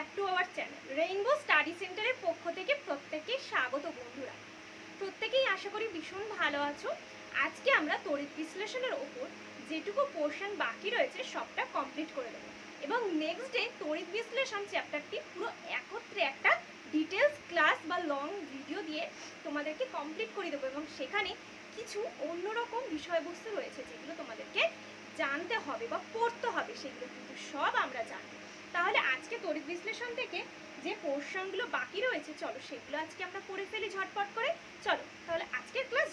Back to our channel rainbow study সেন্টারের পক্ষ থেকে প্রত্যেককে স্বাগত বন্ধুরা। প্রত্যেকেই আশা করি ভীষণ ভালো আছো। আজকে আমরা তড়িৎ বিশ্লেষণের ওপর যেটুকু পোর্শন বাকি রয়েছে সবটা কমপ্লিট করে দেবো। এবং নেক্সট ডে তড়িৎ বিশ্লেষণ চ্যাপ্টারটি পুরো একত্রে একটা ডিটেলস ক্লাস বা লং ভিডিও দিয়ে তোমাদেরকে কমপ্লিট করে দেবো এবং সেখানে কিছু অন্যরকম বিষয়বস্তু রয়েছে যেগুলো তোমাদেরকে জানতে হবে বা পড়তে হবে, সেগুলো কিন্তু সব আমরা জানব তাহলে আজকে তড়িৎ বিশ্লেষণ থেকে যে পোর্শনগুলো বাকি রয়েছে, চলো সেগুলো আজকে আমরা পড়ে ফেলি ঝটপট করে। চলো, তাহলে আজকের ক্লাস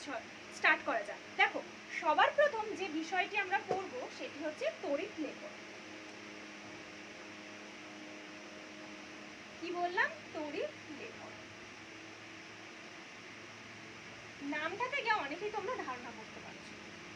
স্টার্ট করা যাক। দেখো, সবার প্রথম যে বিষয়টি আমরা পড়ব সেটি হচ্ছে তড়িৎ লেপন কি বললাম? তড়িৎ লেপন নামটা থেকে অনেকেই তোমরা ধারণা করতে পারছ।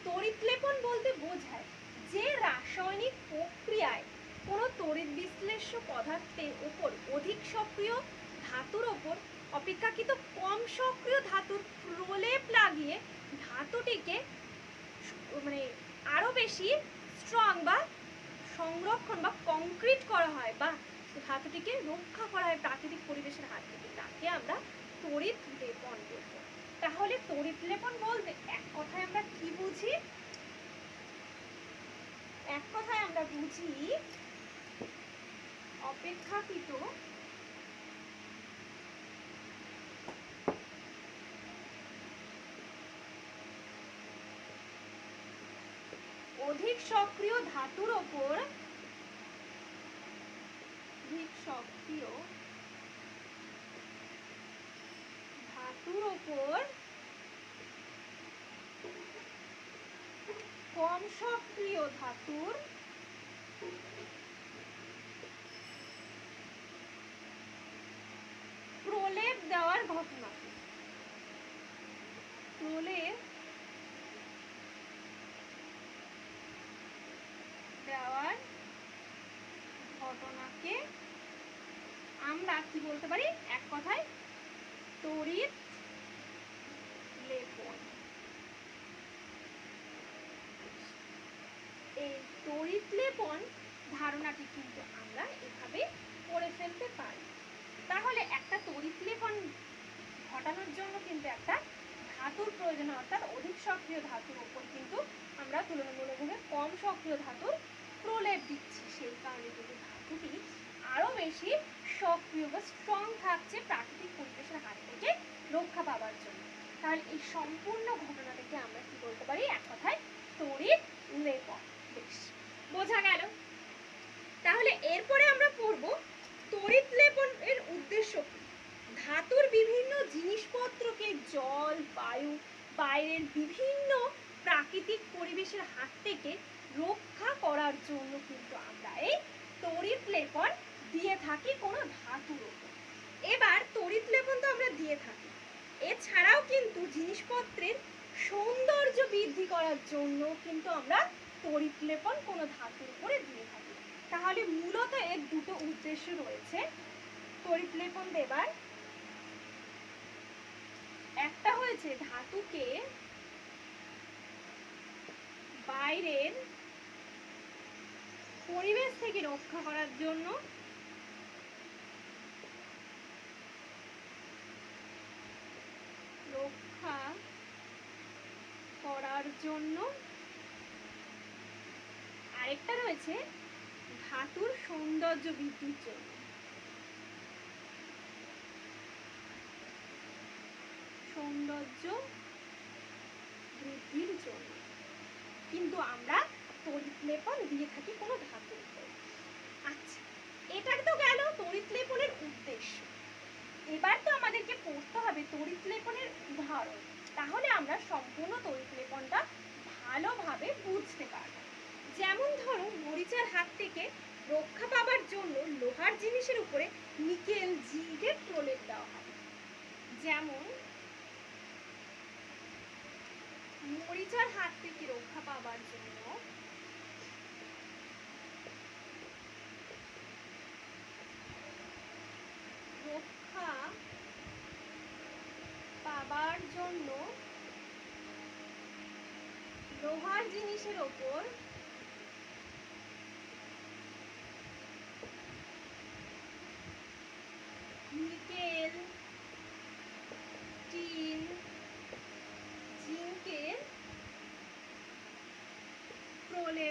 তড়িৎ লেপন বলতে বোঝায় যে রাসায়নিক প্রক্রিয়ায় কোনো তড়িৎ বিশ্লেষ্য পদার্থের ওপর অধিক সক্রিয় ধাতুর ওপর অপেক্ষাকৃত কম সক্রিয় ধাতুর প্রলেপ লাগিয়ে ধাতুটিকে মানে আরও বেশি স্ট্রং বা সংরক্ষণ বা কংক্রিট করা হয় বা ধাতুটিকে রক্ষা করা হয় প্রাকৃতিক পরিবেশের হাত থেকে। তাকে আমরা তড়িৎ লেপন বলব। তাহলে তড়িৎ লেপন বলতে এক কথায় আমরা কি বুঝি? এক কথায় আমরা বুঝি অপেক্ষাকৃত অধিক সক্রিয় ধাতুর ওপর অধিক সক্রিয় ধাতুর ওপর কম সক্রিয় ধাতুর প্রলেপ দেওয়ার ঘটনা প্রলেপ দেওয়ার ঘটনাকে আমরা কি বলতে পারি? এক কথায় তড়িৎ লেপন। এই তড়িৎ লেপন ধারণাটি কিন্তু আমরা এভাবে করে ফেলতে পারি। তাহলে একটা তড়িৎ লেপন ঘটানোর জন্য কিন্তু একটা ধাতুর প্রয়োজন, অর্থাৎ অধিক সক্রিয় ধাতুর উপর কিন্তু আমরা তুলনামূলকভাবে কম সক্রিয় ধাতুর প্রলেপ দিচ্ছি। সেই কারণে কিন্তু ধাতুটি আরও বেশি সক্রিয় বা স্ট্রং থাকছে প্রাকৃতিক পরিবেশের হাত থেকে রক্ষা পাওয়ার জন্য। তাহলে এই সম্পূর্ণ ঘটনাটাকে আমরা কি বলতে পারি? এক কথায় তড়িৎ লেপন। বেশ, বোঝা গেল। তাহলে এরপরে আমরা পড়ব তড়িৎ লেপন এর উদ্দেশ্য কি? ধাতুর বিভিন্ন জিনিসপত্রকে জল, বায়ু, বাইরের বিভিন্ন প্রাকৃতিক পরিবেশের হাত থেকে রক্ষা করার জন্য কিন্তু আমরা এই তড়িৎ লেপন দিয়ে থাকি কোনো ধাতুর উপর এবার তড়িৎ লেপন তো আমরা দিয়ে থাকি। এছাড়াও কিন্তু জিনিসপত্রের সৌন্দর্য বৃদ্ধি করার জন্য কিন্তু আমরা তড়িৎ লেপন কোনো ধাতুর উপরে দিয়ে থাকি। তাহলে মূলত এর দুটো উদ্দেশ্য রয়েছে। তড়িৎ লেপন দেবার একটা হয়েছে ধাতুকে বাইরের পরিবেশ থেকে রক্ষা করার জন্য রক্ষা করার জন্য আরেকটা রয়েছে ধাতুর সৌন্দর্য বৃদ্ধির জন্য। সৌন্দর্য বৃদ্ধির জন্য। কিন্তু আমরা তড়িৎ লেপন দিয়ে থাকি কোনো ধাতুর আচ্ছা এটা তো গেল তড়িৎ লেপনের উদ্দেশ্য। এবার তো আমাদেরকে পড়তে হবে তড়িৎ লেপনের উদাহরণ। তাহলে আমরা সম্পূর্ণ তড়িৎ লেপনটা ভালোভাবে বুঝতে পারব। যেমন ধরো মরিচার হাত থেকে রক্ষা পাবার জন্য লোহার জিনিসের উপরে নিকেল জিঙ্কের প্রলেপ দেওয়া হয়। যেমন মরিচার হাত থেকে রক্ষা পাবার জন্য? রক্ষা পাবার জন্য লোহার জিনিসের ওপর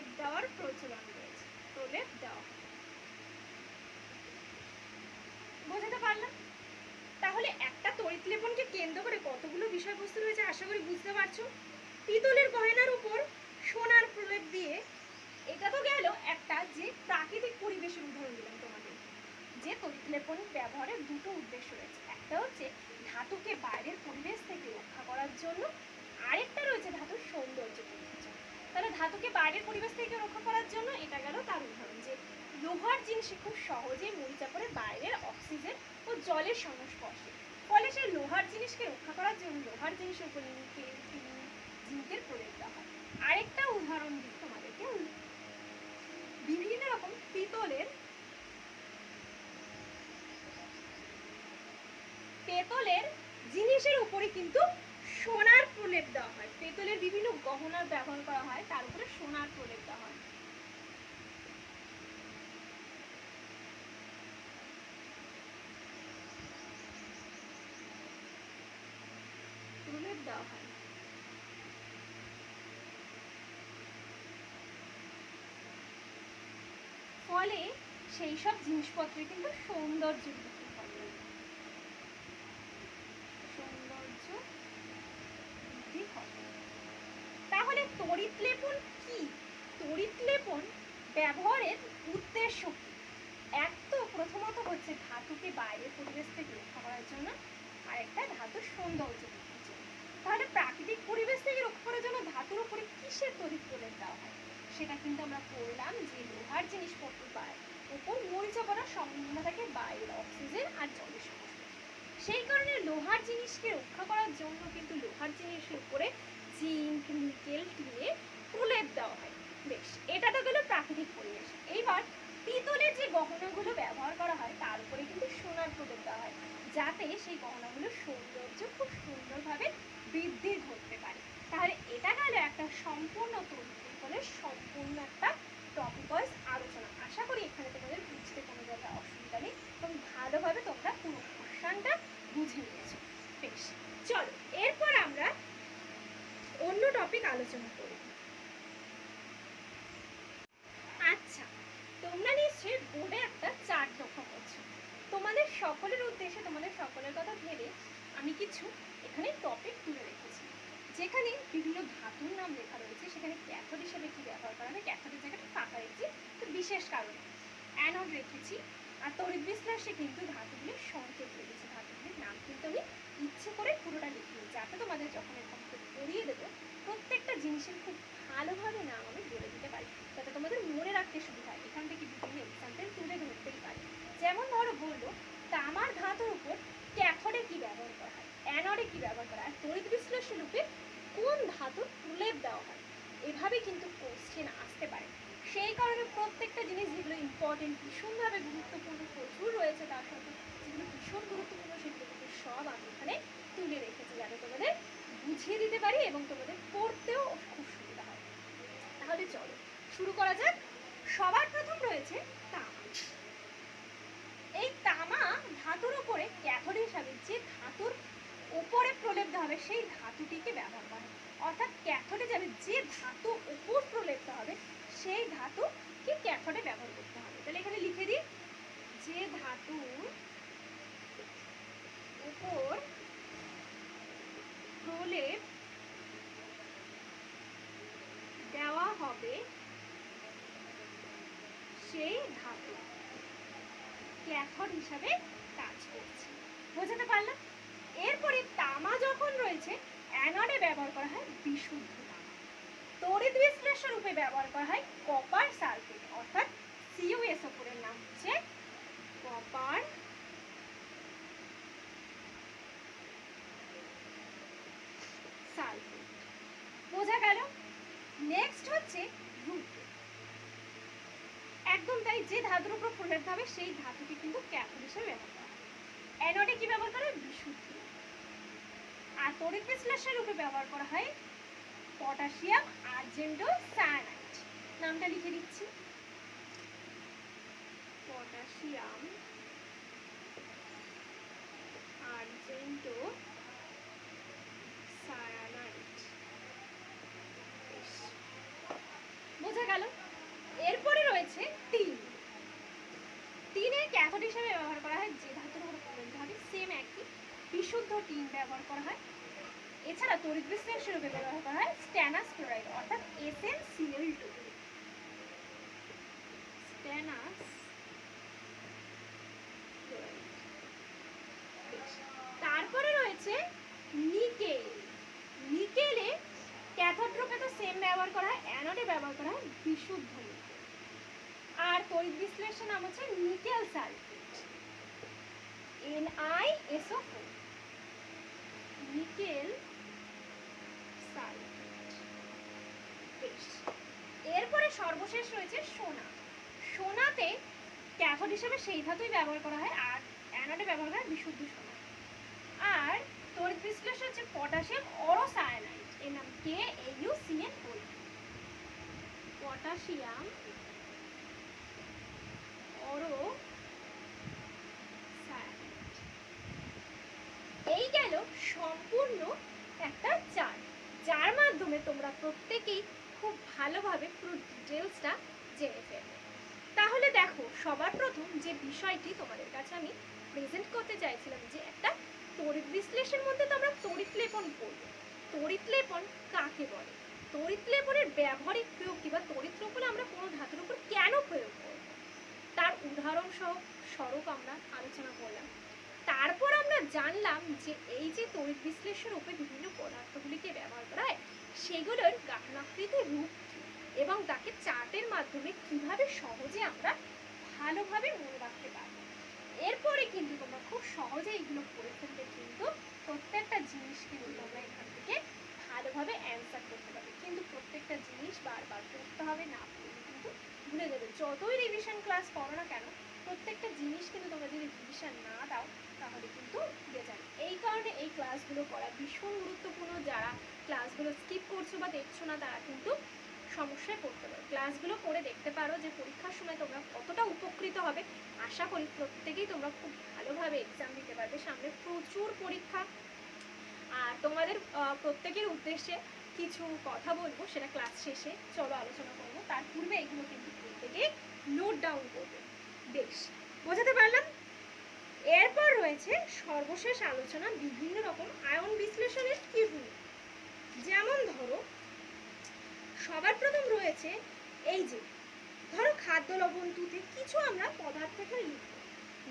প্রলেপ দেওয়ার প্রচলন রয়েছে। প্রলেপ দেওয়া। বোঝাতে পারলাম? তাহলে একটা তড়িৎ লেপনকে কেন্দ্র করে কতগুলো বিষয়বস্তু রয়েছে আশা করি বুঝতে পারছ? পিতলের গয়নার উপর সোনার প্রলেপ দিয়ে এটা তো গেল একটা যে প্রাকৃতিক পরিবেশের উদাহরণ দিলাম তোমাদের। যে তড়িৎ লেপন ব্যবহারের দুটো উদ্দেশ্য রয়েছে। একটা হচ্ছে ধাতুকে বাইরের পরিবেশ থেকে রক্ষা করার জন্য, আরেকটা রয়েছে ধাতুর সৌন্দর্য জন্য তাহলে ধাতুকে বাইরের পরিবেশ থেকে রক্ষা করার জন্য এটা গেল তার উদাহরণ যে লোহার জিনিসে খুব সহজেই মরিচা পড়ে বাইরের অক্সিজেন ও জলের সংস্পর্শে। ফলে সেই লোহার জিনিসকে রক্ষা করার জন্য লোহার জিনিসের উপর নিকেল জিঙ্কের প্রয়োগ দেওয়া হয়। আরেকটা উদাহরণ দিই তোমাদেরকে বিভিন্ন রকম পিতলের পেতলের জিনিসের উপরে কিন্তু সোনার প্রলেপ দেওয়া হয়। পেতলের বিভিন্ন গহনার ব্যবহার করা হয় তার উপরে সোনার প্রলেপ দেওয়া হয়। প্রলেপ দেওয়া হয়। ফলে সেই সব জিনিসপত্রে কিন্তু সৌন্দর্য বৃদ্ধি করে সৌন্দর্য বৃদ্ধি হয় তড়িৎ লেপন কি? তড়িৎ লেপন ব্যবহারের উদ্দেশ্য কি? এক তো প্রথমত হচ্ছে ধাতুকে বাইরের পরিবেশ থেকে রক্ষা করার জন্য আর একটা ধাতুর সৌন্দর্য বৃদ্ধির জন্য। তাহলে প্রাকৃতিক পরিবেশ থেকে রক্ষা করার জন্য ধাতুর উপরে কিসের তড়িৎ প্রলেপ দেওয়া হয়? সেটা কিন্তু আমরা পড়লাম যে লোহার জিনিসপত্র পায় উপর মরিচা পড়ার সম্ভাবনা থাকে বাইরের অক্সিজেন আর জলের সেই কারণে লোহার জিনিসকে রক্ষা করার জন্য কিন্তু লোহার জিনিসের উপরে জিঙ্ক, নিকেল দিয়ে প্রলেপ দেওয়া হয়। বেশ এটা তো গেল প্রাকৃতিক পরিবেশ। এইবার পিতলের যে গহনাগুলো ব্যবহার করা হয়, তার উপরে কিন্তু সোনার প্রলেপ দেওয়া হয়, যাতে সেই গহনাগুলোর সৌন্দর্য খুব সুন্দরভাবে বৃদ্ধি ঘটতে পারে। তাহলে এটা গেল একটা সম্পূর্ণ তৈরি সম্পূর্ণ একটা টপিক ওয়াইজ আলোচনা। আশা করি এখানে তোমাদের বুঝতে কোনো জায়গায় অসুবিধা নেই এবং ভালোভাবে তোমরা পুরো কোশ্চানটা বুঝে নিয়েছো। বেশ, চলো এরপর আমরা অন্য টপিক আলোচনা করি। আচ্ছা তোমরা নিশ্চয়ই বোর্ডে একটা চার্ট লক্ষ্য করছ। তোমাদের সকলের উদ্দেশ্যে, তোমাদের সকলের কথা ভেবে আমি কিছু এখানে টপিক তুলে রেখেছি। যেখানে বিভিন্ন ধাতুর নাম লেখা রয়েছে, সেখানে ক্যাথোড হিসেবে কি ব্যবহার করা হয় ক্যাথোডের জায়গাটা ফাঁকা রেখেছি তো বিশেষ কারণে। অ্যানোড রেখেছি, আর তড়িৎ বিশ্লেষে কিন্তু ধাতুগুলির সংকেত রেখেছি ধাতুগুলির নাম কিন্তু আমি ইচ্ছে করে পুরোটা লিখিনি যাতে তোমাদের যখন এরকম করে পড়িয়ে দেবো জিনিসের খুব ভালোভাবে নাম আমি বলে দিতে পারি। যাতে তোমাদের মনে রাখতে সুবিধা হয়। এখান থেকে বিভিন্ন এক্সাম্পল তুলে ধরতেই পারি। যেমন ধরো বলল তামার ধাতুর উপর ক্যাথোডে কি ব্যবহার করা হয়? অ্যানোডে কি ব্যবহার করা হয়? তড়িৎ রূপে কোন ধাতুর প্রলেপ দেওয়া হয়? এভাবে কিন্তু কোশ্চেন আসতে পারে। সেই কারণে প্রত্যেকটা জিনিস যেগুলো ইম্পর্টেন্ট ভীষণভাবে গুরুত্বপূর্ণ, প্রচুর রয়েছে তার সাথে, যেগুলো ভীষণ গুরুত্বপূর্ণ সেগুলো কিন্তু সব আমি এখানে তুলে রেখেছি যাতে তোমাদের বুঝিয়ে দিতে পারি এবং তোমাদের পড়তেও খুব সুবিধা হয়। তাহলে চলো, শুরু করা যাক। সবার প্রথম রয়েছে তামা। এই তামা ধাতুর উপরে ক্যাথোড হিসাবে যে ধাতুর উপরে প্রলেপ দেওয়া হবে, সেই ধাতুটিকে ব্যবহার করা হয়। অর্থাৎ ক্যাথোডে যাবে, যে ধাতু উপর প্রলেপ দেওয়া হবে, সেই ধাতুকে ক্যাথোডে ব্যবহার করতে হবে। তাহলে এখানে লিখে দিই। যে ধাতু উপর প্রলেপ দেওয়া হবে সেই ধাতু। ক্যাথোড হিসাবে কাজ করছে। বোঝাতে পারলাম? এরপরে তামা যখন রয়েছে, অ্যানোডে ব্যবহার করা হয় বিশুদ্ধ তামা। তড়িৎ বিশ্লেষণ রূপে ব্যবহার করা হয় কপার সালফেট, অর্থাৎ সিইউএস ওপরের নাম হচ্ছে কপার সালফেট বোঝা গেল নেক্সট হচ্ছে একদম তাই যে ধাতুর উপর প্রলেপ হবে সেই ধাতুটি কিন্তু ক্যাথোড হিসেবে ব্যবহার করা অ্যানোডে কি ব্যবহার করা হয়? আর তড়িৎ বিশ্লেষণ রূপে ব্যবহার করা হয় পটাশিয়াম আর্জেন্টো সায়ানাইড নামটা লিখে দিচ্ছি। পটাশিয়াম আর্জেন্টো সায়ানাইড বোঝা গেল টিন ব্যবহার করা হয়। এছাড়া তড়িৎ বিশ্লেষণ রূপে ব্যবহার করা হয় স্ট্যানাস ক্লোরাইড অর্থাৎ এসএনসিএল টু স্ট্যানাস তারপরে রয়েছে নিকেল। নিকেলে ক্যাথোড রূপে তো সেম ব্যবহার করা হয়, অ্যানোডে ব্যবহার করা হয়, বিশুদ্ধ আর তড়িৎ বিশ্লেষণ নাম হচ্ছে nickel sulphate. NiSO4 nickel sulphate বেশ। এরপরে সর্বশেষ রয়েছে সোনা। সোনাতে ক্যাথোড হিসেবে সেই ধাতুই ব্যবহার করা হয় আর অ্যানোডে ব্যবহার হয় বিশুদ্ধ সোনা। আর তড়িৎ বিশ্লেষণ হচ্ছে পটাশিয়াম অরোসায়ানাইড। এর নাম কে? এইউ সিএন বলি পটাশিয়াম অরো সায়ানাইড এই গেল সম্পূর্ণ একটা চার। যার মাধ্যমে তোমরা প্রত্যেকেই খুব ভালোভাবে পুরো ডিটেলসটা জেনে ফেলবে। তাহলে দেখো, সবার প্রথম যে বিষয়টি তোমাদের কাছে আমি প্রেজেন্ট করতে চাইছিলাম যে একটা তড়িৎ বিশ্লেষণের মধ্যে তো আমরা তড়িৎ লেপন করব তড়িৎ লেপন কাকে বলে? তড়িৎ লেপনের ব্যবহারিক প্রয়োগ কিংবা তড়িৎ লেপনে আমরা কোনো ধাতুর উপর কেন প্রয়োগ করব? তার উদাহরণ সহ স্বরূপ আমরা আলোচনা করলাম। তারপর আমরা জানলাম যে এই যে তড়িৎ বিশ্লেষণ উপরে বিভিন্ন পদার্থগুলিকে ব্যবহার করা হয়, সেগুলোর গাঠনাকৃতি রূপ এবং তাকে চার্টের মাধ্যমে কীভাবে সহজে আমরা ভালোভাবে মনে রাখতে পারব? এরপরে কিন্তু তোমরা খুব সহজে এগুলো করে ফেলতে কিন্তু প্রত্যেকটা জিনিস কিন্তু তোমরা এখান থেকে ভালোভাবে অ্যান্সার করতে পারবে। কিন্তু প্রত্যেকটা জিনিস বারবার করতে হবে, না কিন্তু ভুলে যাবে। যতই রিভিশন ক্লাস করো না কেন, প্রত্যেকটা জিনিস কিন্তু তোমরা যদি রিভিশন না দাও তাহলে কিন্তু ভুলে যাবে। এই কারণে এই ক্লাসগুলো করা ভীষণ গুরুত্বপূর্ণ। যারা ক্লাসগুলো স্কিপ করছ বা দেখছ না, তারা কিন্তু সমস্যায় পড়তে পারো। ক্লাসগুলো করে দেখতে পারো যে পরীক্ষার সময় তোমরা কতটা উপকৃত হবে। আশা করি প্রত্যেকেই তোমরা খুব ভালোভাবে এক্সাম দিতে পারবে। সামনে প্রচুর পরীক্ষা। আর তোমাদের প্রত্যেকের উদ্দেশ্যে কিছু কথা বলব, সেটা ক্লাস শেষে চলো আলোচনা করব। তার পূর্বে এগুলো কিন্তু প্রত্যেকে নোট ডাউন করবে। বেশ, বোঝাতে পারলাম? এরপর রয়েছে সর্বশেষ আলোচনা বিভিন্ন রকম আয়ন বিশ্লেষণের কি ভূমিকা যেমন ধরো, সবার প্রথম রয়েছে এই যে, ধরো খাদ্য লবণ তুতে কিছু আমরা পদার্থ এখানে লিখব,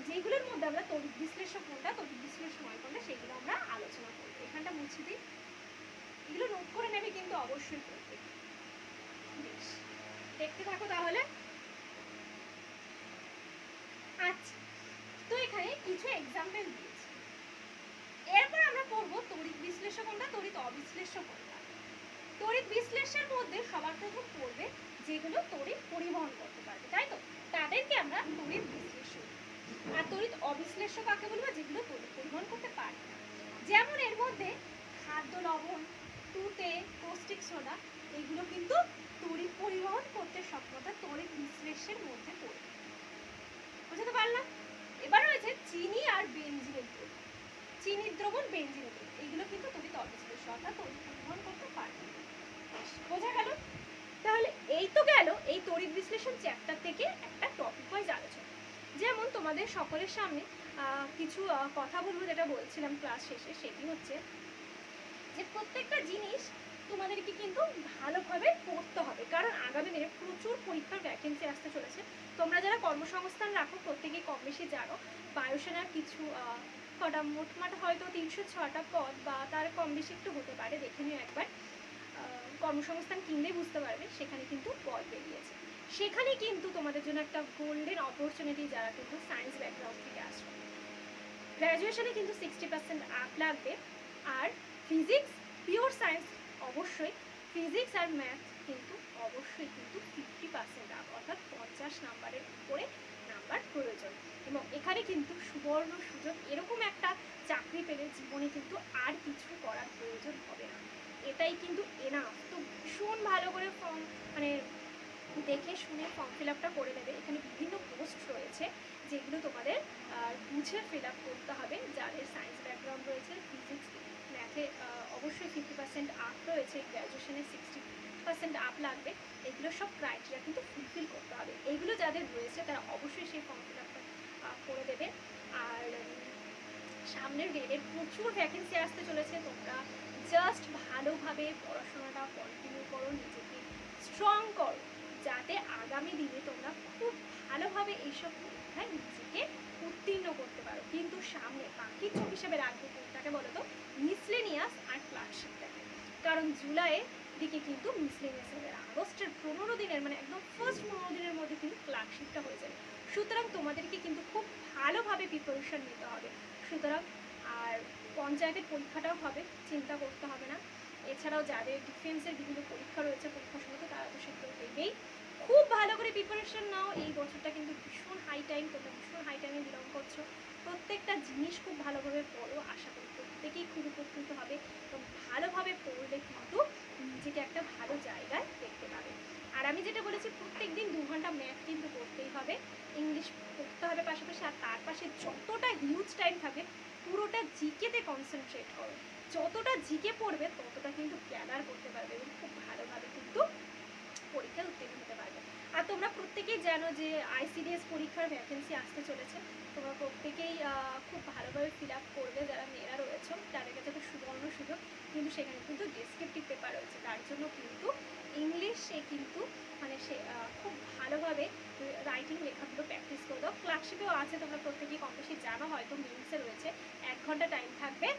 যেগুলোর মধ্যে আমরা তড়িৎ বিশ্লেষণ কোনটা, তড়িৎ বিশ্লেষণ হয় কোনটা, সেগুলো আমরা আলোচনা করব। এখানটা মুছে দিই। এগুলো নোট করে নেবে কিন্তু অবশ্যই করবে। দেখতে থাকো তাহলে। আচ্ছা কিছু এক্সাম্পল দিয়েছি। এরপর আমরা পড়ব তড়িৎ বিশ্লেষণ কোনটা তড়িৎ অবিশ্লেষণ কোনটা তড়িৎ বিশ্লেষণের মধ্যে সবার প্রথম পড়বে যেগুলো তড়িৎ পরিবহন করতে পারবে, তাই তো? তাদেরকে আমরা তড়িৎ বিশ্লেষণ আর তড়িৎ অবিশ্লেষ্য কাকে বলব? যেগুলো তড়িৎ পরিবহন করতে পারবে না। যেমন এর মধ্যে খাদ্য লবণ, তুতে কোস্টিক সোডা, এগুলো কিন্তু তড়িৎ পরিবহন করতে সক্ষমতা তড়িৎ বিশ্লেষের মধ্যে পড়বে। বুঝতে পারলাম? এবার রয়েছে চিনি আর বেঞ্জিনের দ্রবণ চিনির দ্রবণ বেঞ্জিনের দ্রবণ এগুলো কিন্তু তড়িৎ অবিশ্লেষ্য অর্থাৎ পরিবহন করতে পারবে। বোঝা গেল? তাহলে এই তো গেল এই তড়িৎ বিশ্লেষণ চ্যাপ্টার থেকে একটা টপিক ওয়াইজ আলোচনা। যেমন তোমাদের সকলের সামনে কিছু কথা বলব যেটা বলছিলাম ক্লাস শেষে, সেটি হচ্ছে যে প্রত্যেকটা জিনিস তোমাদেরকে কিন্তু ভালোভাবে পড়তে হবে কারণ আগামী দিনে প্রচুর পরীক্ষার ভ্যাকেন্সি আসতে চলেছে তোমরা যারা কর্মসংস্থান রাখো, প্রত্যেকে কম বেশি জানো। বায়ুসেনার কিছু কটা, মোটমাট হয়তো তিনশো ছটা পদ বা তার কম বেশি একটু হতে পারে, দেখে নিও একবার। কর্মসংস্থান কিনলেই বুঝতে পারবে, সেখানে কিন্তু পদ বেরিয়েছে। সেখানে কিন্তু তোমাদের জন্য একটা গোল্ডেন অপরচুনিটি যারা কিন্তু সায়েন্স ব্যাকগ্রাউন্ড থেকে আসবে। গ্র্যাজুয়েশনে কিন্তু সিক্সটি পার্সেন্ট আপ লাগবে, আর ফিজিক্স পিওর সায়েন্স অবশ্যই ফিজিক্স আর ম্যাথ কিন্তু অবশ্যই কিন্তু ফিফটি পার্সেন্ট আপ অর্থাৎ পঞ্চাশ নাম্বারের উপরে নাম্বার প্রয়োজন এবং এখানে কিন্তু সুবর্ণ সুযোগ, এরকম একটা চাকরি পেলে জীবনে কিন্তু আর কিছু করার প্রয়োজন হবে না। এটাই কিন্তু এনাফ তো ভীষণ ভালো করে ফর্ম মানে দেখে শুনে ফর্ম ফিল আপটা করে নেবে। এখানে বিভিন্ন পোস্ট রয়েছে যেগুলো তোমাদের বুঝে ফিল আপ করতে হবে। যাদের সায়েন্স ব্যাকগ্রাউন্ড রয়েছে ফিজিক্স ম্যাথে অবশ্যই ফিফটি পার্সেন্ট আপ রয়েছে। গ্র্যাজুয়েশনে সিক্সটি পার্সেন্ট আপ লাগবে। এগুলো সব ক্রাইটেরিয়া কিন্তু ফুলফিল করতে হবে। এগুলো যাদের রয়েছে, তারা অবশ্যই সেই ফর্ম ফিল আপটা করে দেবে। আর সামনের রেলের প্রচুর ভ্যাকেন্সি আসতে চলেছে, তোমরা জাস্ট ভালোভাবে পড়াশোনাটা কন্টিনিউ করো, নিজেকে স্ট্রং করো, যাতে আগামী দিনে তোমরা খুব ভালোভাবে এইসব পরীক্ষায় নিজেকে উত্তীর্ণ করতে পারো। কিন্তু সামনে পাখির চোখ হিসেবে রাখবে কোনটাকে বলো তো মিসলেনিয়াস আর ক্লার্কশিপটাকে কারণ জুলাইয়ের দিকে কিন্তু মিসলেনিয়াস হবে আগস্টের পনেরো দিনের মানে একদম ফার্স্ট পনেরো দিনের মধ্যে কিন্তু ক্লার্কশিপটা হয়ে যাবে। সুতরাং তোমাদেরকে কিন্তু খুব ভালোভাবে প্রিপারেশন নিতে হবে। সুতরাং আর পঞ্চায়েতের পরীক্ষাটাও হবে, চিন্তা করতে হবে না। এছাড়াও যাদের ডিফেন্সের বিভিন্ন পরীক্ষা রয়েছে পরীক্ষার সময় তারা তো সেগুলো দেবেই খুব ভালো করে প্রিপারেশন নাও। এই বছরটা কিন্তু ভীষণ হাই টাইম তোমরা ভীষণ হাই টাইমে বিলং করছ। প্রত্যেকটা জিনিস খুব ভালোভাবে পড়ো, আশা করি প্রত্যেকেই খুব উপকৃত হবে এবং ভালোভাবে পড়লে কিন্তু নিজেকে একটা ভালো জায়গায় দেখতে পাবে। আর আমি যেটা বলেছি প্রত্যেক দিন দু ঘণ্টা ম্যাথ কিন্তু করতেই হবে। ইংলিশ পড়তে হবে পাশাপাশি, আর তার পাশে যতটা হিউজ টাইম থাকে, পুরোটা জিকেতে কনসেন্ট্রেট করো। যতটা জিকে পড়বে, ততটা কিন্তু গ্যাদার করতে পারবে এবং খুব ভালোভাবে কিন্তু পরীক্ষায় উত্তীর্ণ হতে পারবে। আর তোমরা প্রত্যেকেই জানো যে আইসিডিএস পরীক্ষার ভ্যাকেন্সি আসতে চলেছে। তোমরা প্রত্যেকেই খুব ভালোভাবে ফিল আপ করবে যারা মেয়েরা রয়েছে, তাদের কাছে তো সুবর্ণ সুযোগ। কিন্তু সেখানে কিন্তু ডেসক্রিপটিভ পেপার রয়েছে। তার জন্য কিন্তু ইংলিশে কিন্তু মানে সে খুব ভালোভাবে রাইটিং লেখাগুলো প্র্যাকটিস করে দাও। ক্লার্কশিপেও আছে, তোমরা প্রত্যেকেই কম বেশি জানো, হয়তো মেন্সে রয়েছে। এক ঘণ্টা টাইম থাকবে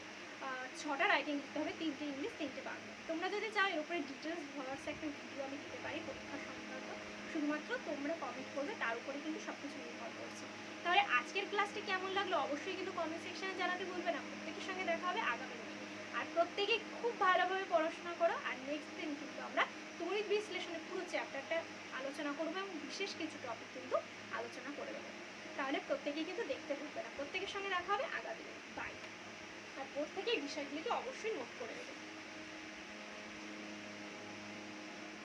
ছটা রাইটিং লিখতে হবে, তিনটে ইংলিশ তিনটে বাংলা। তোমরা যদি চাও এর উপরে ডিটেলস ভরার্স একটা ভিডিও আমি দিতে পারি পরীক্ষা সংক্রান্ত। শুধুমাত্র তোমরা কমেন্ট করবে, তার উপরে কিন্তু সব কিছু নির্ভর করছে। তাহলে আজকের ক্লাসটি কেমন লাগল? অবশ্যই কিন্তু কমেন্ট সেকশনে জানাতে ভুলবে না। প্রত্যেকের সঙ্গে দেখা হবে আগামী দিনে। আর প্রত্যেকে খুব ভালোভাবে পড়াশোনা করো, আর নেক্সট দিন কিন্তু আমরা তড়িৎ বিশ্লেষণের পুরো চ্যাপ্টারটা আলোচনা করব এবং বিশেষ কিছু টপিক কিন্তু আলোচনা করে দেবো তাহলে প্রত্যেকেই কিন্তু দেখতে ভুলবে না। প্রত্যেকের সঙ্গে দেখা হবে আগামী দিনে। বাই আর প্রত্যেকেই বিষয়গুলিকে অবশ্যই নোট করে দেবে